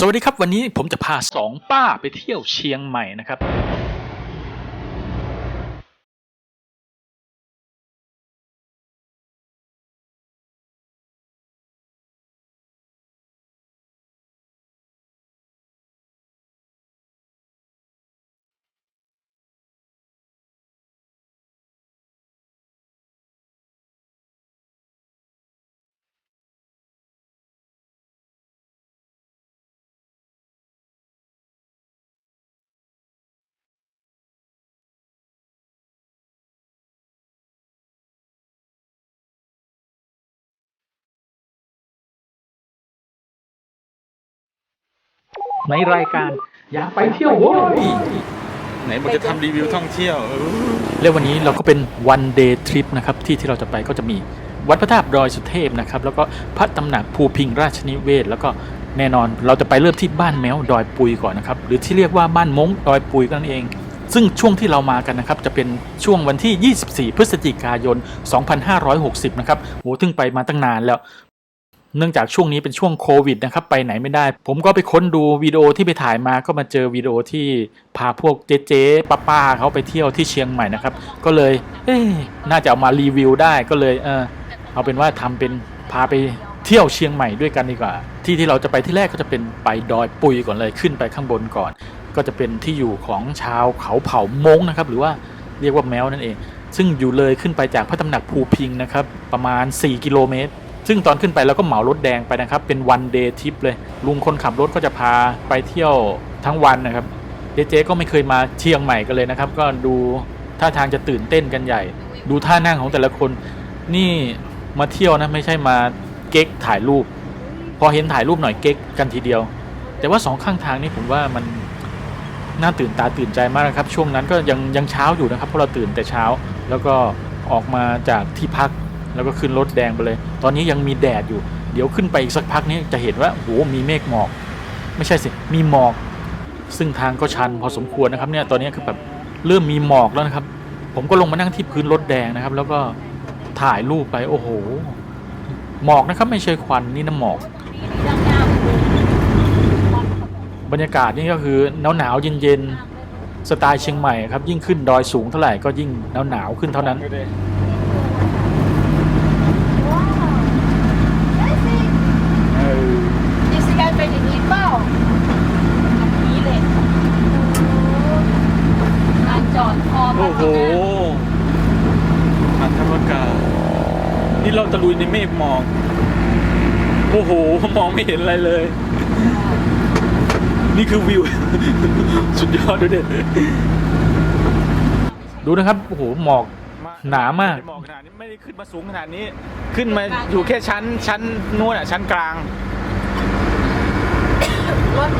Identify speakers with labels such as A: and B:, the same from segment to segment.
A: สวัสดีครับวันนี้ผมจะพาสองป้าไปเที่ยวเชียงใหม่นะครับ ในรายการอยากไปเที่ยวโว้ย
B: ไหนบอกจะทำรีวิวท่องเที่ยวเออ
A: แล้ววันนี้เราก็เป็น one day trip นะครับ ที่ที่เราจะไปก็จะมีวัดพระธาตุดอยสุเทพนะครับ แล้วก็พระตำหนักภูพิงราชนิเวศ แล้วก็แน่นอนเราจะไปเริ่มที่บ้านแมวดอยปุยก่อนนะครับ หรือที่เรียกว่าบ้านมงดอยปุยก็นั่นเอง ซึ่งช่วงที่เรามากันนะครับ จะเป็นช่วงวันที่ 24 พฤศจิกายน 2560 นะครับโหถึงไปมาตั้งนานแล้ว เนื่องจากช่วงนี้เป็นช่วงโควิดนะครับไปไหนไม่ได้ ผมก็ไปค้นดูวิดีโอที่ไปถ่ายมาก็มาเจอวิดีโอที่พาพวกเจ๊เจ๊ป้าป้าๆเขาไปเที่ยวที่เชียงใหม่นะครับ ก็เลยเอ๊น่าจะเอามารีวิวได้ก็เลยเออเอาเป็นว่าทำเป็นพาไปเที่ยวเชียงใหม่ด้วยกันดีกว่า ที่ที่เราจะไปที่แรกก็จะเป็นไปดอยปุยก่อนเลยขึ้นไปข้างบนก่อน ก็จะเป็นที่อยู่ของชาวเขาเผ่ามงนะครับ หรือว่าเรียกว่าแมวนั่นเอง ซึ่งอยู่เลยขึ้นไปจากพระตำหนักภูพิงนะครับ ประมาณ 4 กิโลเมตร ซึ่งตอนขึ้นไปเราก็เหมารถแดงไปนะครับ เป็นวันเดย์ทริปเลย ลุงคนขับรถก็จะพาไปเที่ยวทั้งวันนะครับเจ๊เจก็ไม่เคยมาเชียงใหม่กันเลยนะครับ ก็ดูท่าทางจะตื่นเต้นกันใหญ่ ดูท่านั่งของแต่ละคน นี่มาเที่ยวนะไม่ใช่มาเก๊กถ่ายรูป พอเห็นถ่ายรูปหน่อยเก๊กกันทีเดียว แต่ว่าสองข้างทางนี่ผมว่ามันน่าตื่นตาตื่นใจมากนะครับ ช่วงนั้นก็ยังยังเช้าอยู่นะครับเพราะเราตื่นแต่เช้า แล้วก็ออกมาจากที่พัก แล้วก็ขึ้นรถแดงไปเลย ตอนนี้ยังมีแดดอยู่ เดี๋ยวขึ้นไปอีกสักพักนี้จะเห็นว่าโหมีเมฆหมอก ไม่ใช่สิมีหมอก ซึ่งทางก็ชันพอสมควรนะครับเนี่ยตอนนี้คือแบบเริ่มมีหมอกแล้วนะครับ ผมก็ลงมานั่งที่พื้นรถแดงนะครับ แล้วก็ถ่ายรูปไปโอ้โห หมอกนะครับไม่ใช่ควันนี่น้ำหมอกบรรยากาศนี่ก็คือหนาวหนาวๆเย็นสไตล์เชียงใหม่ครับยิ่งขึ้นดอยสูงเท่าไหร่ก็ยิ่งหนาวหนาวขึ้นเท่านั้น
B: ดูดิ
A: เออ
C: ดิสการเป็นอย่างนี้เปล่าแบบนี้เลยลานจอดพอ
B: โอ้โหพันธรรมกาศ นี่เราตะลุยในเมฆหมอกโอ้โหมองไม่เห็นอะไรเลย นี่คือวิว สุดยอดดูเด็ด
A: ดูนะครับโอ้โหหมอกหนามาก
B: หมอกขนาดนี้ไม่ได้ขึ้นมาสูงขนาดนี้ ขึ้นมาอยู่แค่ชั้นชั้นนู้นอะชั้นกลาง
C: รถ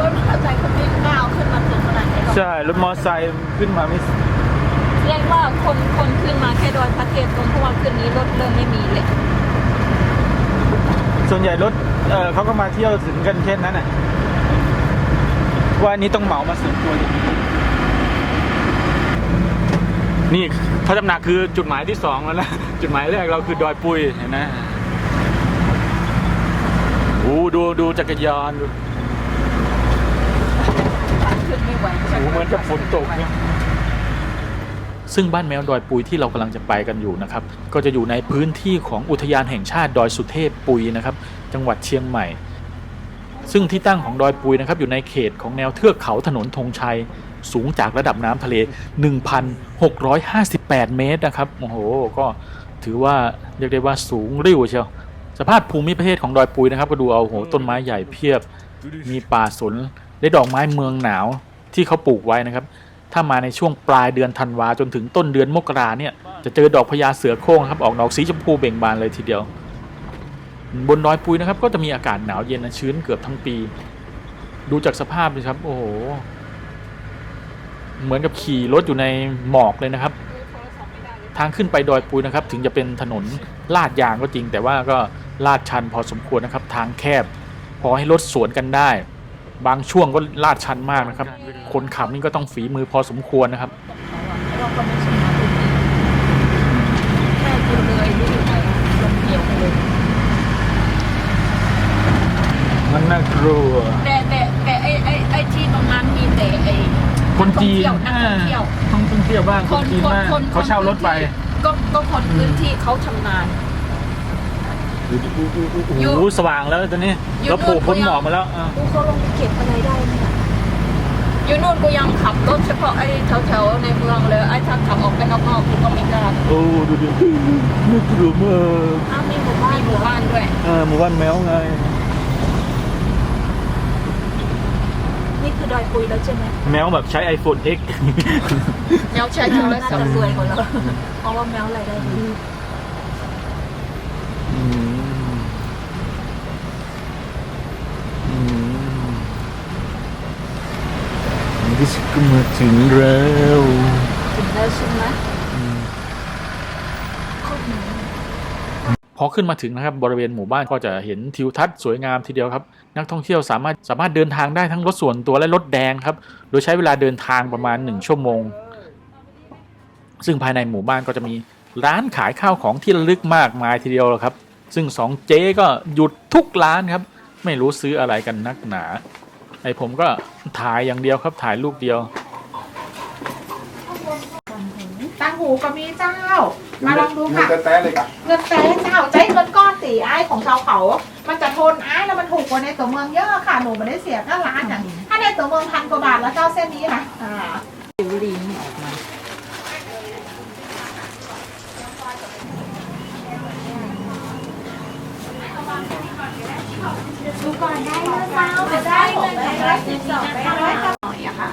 C: รถมอเตอร์ไซค์คนที่ก้าวขึ้นมาถึงขนาดนี้หรอก
B: ใช่รถมอเตอร์ไซค์ขึ้นมาไม่
C: เรียกว่าคนคนขึ้นมาแค่ดอยพระเทพตรงทุกวันขึ้นนี้รถเริ่มไม่มีเลย
B: ส่วนใหญ่รถเออเขาก็มาเที่ยวถึงกันแค่นั้นอะว่าอันนี้ต้องเหมามาส่วนตัวอย่างนี้นี่พระตำหนักคือจุดหมายที่สองแล้วนะ จุดหมายแรกเราคือดอยปุยเห็นไหมโอ้ดูดูจักรยานดู
C: ขึ้นไม่ไหว
B: โอ้เหมือนกับฝนตกเนี่ย
A: ซึ่งบ้านแมวดอยปุยที่เรากำลังจะไปกันอยู่นะครับ ก็จะอยู่ในพื้นที่ของอุทยานแห่งชาติดอยสุเทพปุยนะครับ จังหวัดเชียงใหม่ ซึ่งที่ตั้งของดอยปุยนะครับ อยู่ในเขตของแนวเทือกเขาถนนธงชัย สูงจากระดับน้ำทะเล 1,658 เมตรนะครับโอ้โหก็ถือว่าเรียกได้ว่าสูงริ้วเชียวสภาพภูมิประเทศของดอยปุยนะครับ ก็ดูเอาโอ้โหต้นไม้ใหญ่เพียบ มีป่าสนและดอกไม้เมืองหนาวที่เขาปลูกไว้นะครับ ถ้ามาในช่วงปลายเดือนธันวาจนถึงต้นเดือนมกราเนี่ยจะเจอดอกพญาเสือโคร่งครับออกดอกสีชมพูเบ่งบานเลยทีเดียว บนดอยปุยนะครับก็จะมีอากาศหนาวเย็นชื้นเกือบทั้งปี ดูจากสภาพเลยครับ โอ้โห เหมือนกับขี่รถอยู่ในหมอกเลยนะครับ ทางขึ้นไปดอยปุยนะครับ ถึงจะเป็นถนนลาดยางก็จริง แต่ว่าก็ลาดชันพอสมควรนะครับ ทางแคบ พอให้รถสวนกันได้ บางช่วงก็ลาดชันมากนะครับ คนขับนี่ก็ต้องฝีมือพอสมควรนะครับ
C: มันน่ากลัวแต่แต่แต่ไอ้ไอ้ไอ้ที่ตรงนั้
A: นมี
C: แต่ไอ้
A: คนจีน
C: นักท่องเที่ยว
A: นท่องเที่ยวบ้าง
C: ค
A: นจีนมา
C: ก
B: เขาเช่ารถไป
C: ก็ก็คนพื้นที่เขาทำงาน
A: โอ้โหสว่างแล้วตอนนี้
C: อยู่
A: เราโผล่
C: นู่น
A: พ้น
C: ก็ยัง
A: หมอกมาแล้วอะ
C: กูเขาลงไปเก็บอะไรได้เนี่ยอยู่นู่นกูยังขับรถเฉพาะไอ้แถวๆในเมืองเลยไอ้ถ้าขับออกไปนอกๆกูก็ไม่กล้า
A: โอ้ดูดินึกถึงเออ
C: อ้าวมีหมู่บ้านมีหมู่บ้านด้วย
A: เออหมู่บ้านแมวไง
C: นี่คือดอยปุยแล้วใช่ไหม
A: แมวแบบใช้ iPhone X
C: แมวใช้โทรศัพท์
D: รวยหมดแล้วเพราะว่าแมวรายได้ดี
A: อืมอืมใน ที่สุดก็มาถึงแล้ว
D: ถึงแล้วใช่ไหม
A: พอขึ้นมาถึงนะครับบริเวณหมู่บ้านก็จะเห็นทิวทัศน์สวยงามทีเดียวครับ นักท่องเที่ยวสามารถสามารถเดินทางได้ทั้งรถส่วนตัวและรถแดงครับ โดยใช้เวลาเดินทางประมาณ 1 ชั่วโมง ซึ่งภายในหมู่บ้านก็จะมีร้านขายข้าวของที่ระลึกมากมายทีเดียวเลยครับ ซึ่งสองเจ๊ก็หยุดทุกร้านครับ ไม่รู้ซื้ออะไรกันนักหนาไอผมก็ถ่ายอย่างเดียวครับถ่ายรูปเดียว
E: ตังหูก็มีเจ้า มาลองดูค่ะ
B: เงินแต้เลยกับ
E: เงินแต้เจ้าใจเงินก้อนสีไอ้ายของชาวเขา มันจะทนไอ้ายแล้วมันถูกกว่าในตัวเมืองเยอะค่ะ หนูไม่ได้เสียค่าร้านอย่างถ้าในตัวเมืองพันกว่าบาทแล้วเจ้าเส้นนี้นะอ่า
C: ลิงออกมา
E: ได้หมดเลยได้สิบสองได้ร้อยเก้หน่อยอะค่ะ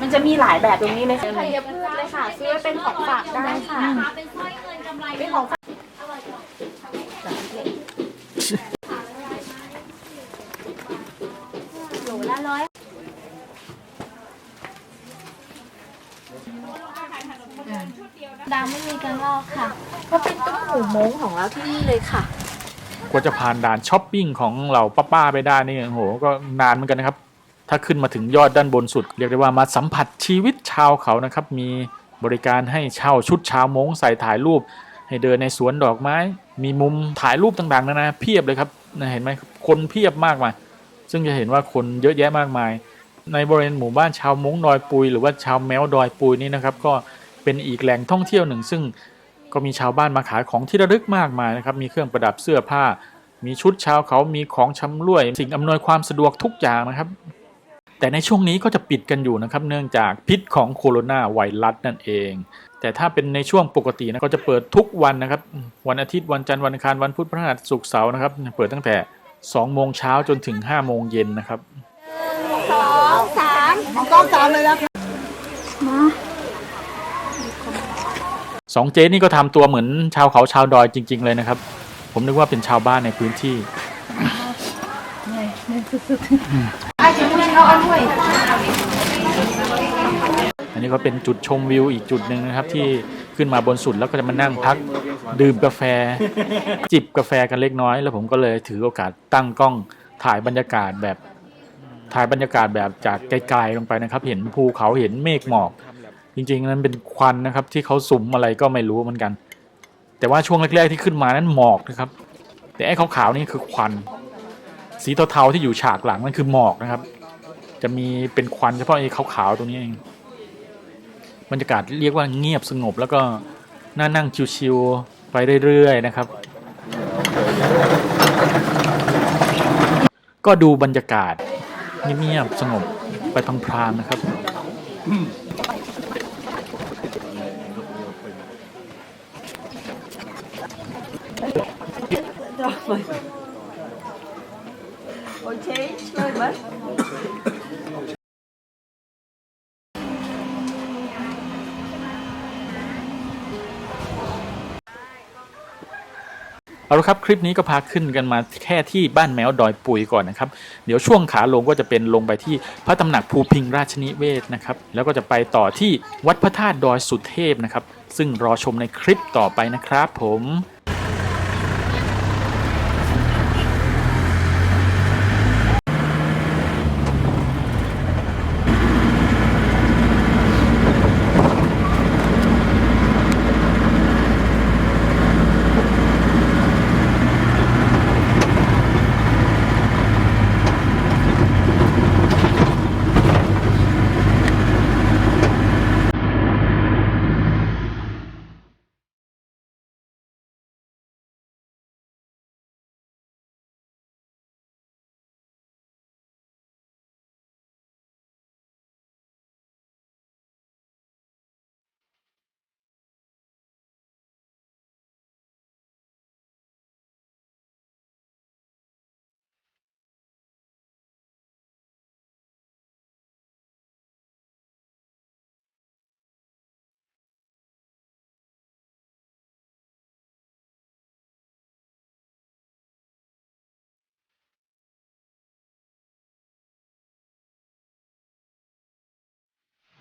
E: มันจะมีหลายแบบตรงนี้เลย
D: ไทยพืชเลยค่ะ ซื้อเป็นของฝากได้ค่ะ
E: เป็นของฝาก
D: โหลละร้อยดาวไม่มีกันลอกค่ะเพราะเป็นตุ้มหูมงของเราที่นี่เลยค่ะ
A: กว่าจะผ่านด่านช้อปปิ้งของเราป้าๆไปได้นี่โอ้โหก็นานเหมือนกันนะครับ ถ้าขึ้นมาถึงยอดด้านบนสุด เรียกได้ว่ามาสัมผัสชีวิตชาวเขานะครับ มีบริการให้เช่าชุดชาวมงใส่ถ่ายรูป ให้เดินในสวนดอกไม้ มีมุมถ่ายรูปต่างๆนานาเพียบเลยครับนะเห็นไหมคนเพียบมากมายซึ่งจะเห็นว่าคนเยอะแยะมากมาย ในบริเวณหมู่บ้านชาวมงดอยปุย หรือว่าชาวแมวดอยปุยนี่นะครับ ก็เป็นอีกแหล่งท่องเที่ยวหนึ่ง ซึ่ง ก็มีชาวบ้านมาขายของที่ระลึกมากมายนะครับ มีเครื่องประดับเสื้อผ้า มีชุดชาวเขา มีของชำร่วย สิ่งอำนวยความสะดวกทุกอย่างนะครับ แต่ในช่วงนี้ก็จะปิดกันอยู่นะครับ เนื่องจากพิษของโคโรนาไวรัสนั่นเอง แต่ถ้าเป็นในช่วงปกตินะก็จะเปิดทุกวันนะครับ วันอาทิตย์ วันจันทร์วันอังคาร วันพุธพฤหัสศุกร์เสาร์นะครับ เปิดตั้งแต่2โมงเช้าจนถึง5โมงเย็นนะครับ
D: สองสาม
E: ของกล้องสามเลยนะ
A: สองเจ๊นี่ก็ทำตัวเหมือนชาวเขาชาวดอยจริง ๆ เลยนะครับ ผมนึกว่าเป็นชาวบ้านในพื้นที่
E: ไอ้ชิ้นนี้เอาอันด้วย
A: อันนี้ก็เป็นจุดชมวิวอีกจุดหนึ่งนะครับ ที่ขึ้นมาบนสุดแล้วก็จะมานั่งพักดื่มกาแฟ จิบกาแฟกันเล็กน้อย แล้วผมก็เลยถือโอกาสตั้งกล้องถ่ายบรรยากาศแบบถ่ายบรรยากาศแบบจากไกลๆลงไปนะครับ เห็นภูเขาเห็นเมฆหมอก จริงๆนั้นเป็นควันนะครับ ที่เขาสุ่มอะไรก็ไม่รู้เหมือนกัน แต่ว่าช่วงแรก ๆที่ขึ้นมานั้นหมอกนะครับ แต่ไอ้ขาวๆนี่คือควัน สีเทาๆที่อยู่ฉากหลังนั่นคือหมอกนะครับ จะมีเป็นควันเฉพาะไอ้ขาวๆตรงนี้เองบรรยากาศเรียกว่าเงียบสงบแล้วก็น่านั่งชิวๆไปเรื่อยๆนะครับ ก็ดูบรรยากาศเงียบๆสงบไปพลางๆนะครับ
C: เคช่วยไหม
A: เอาละครับคลิปนี้ก็พาขึ้นกันมาแค่ที่บ้านแมวดอยปุยก่อนนะครับ เดี๋ยวช่วงขาลงก็จะเป็นลงไปที่พระตำหนักภูพิงราชนิเวศนะครับ แล้วก็จะไปต่อที่วัดพระธาตุดอยสุเทพนะครับ ซึ่งรอชมในคลิปต่อไปนะครับผม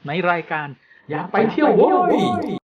A: ในรายการอยากไปเที่ยวโว้ย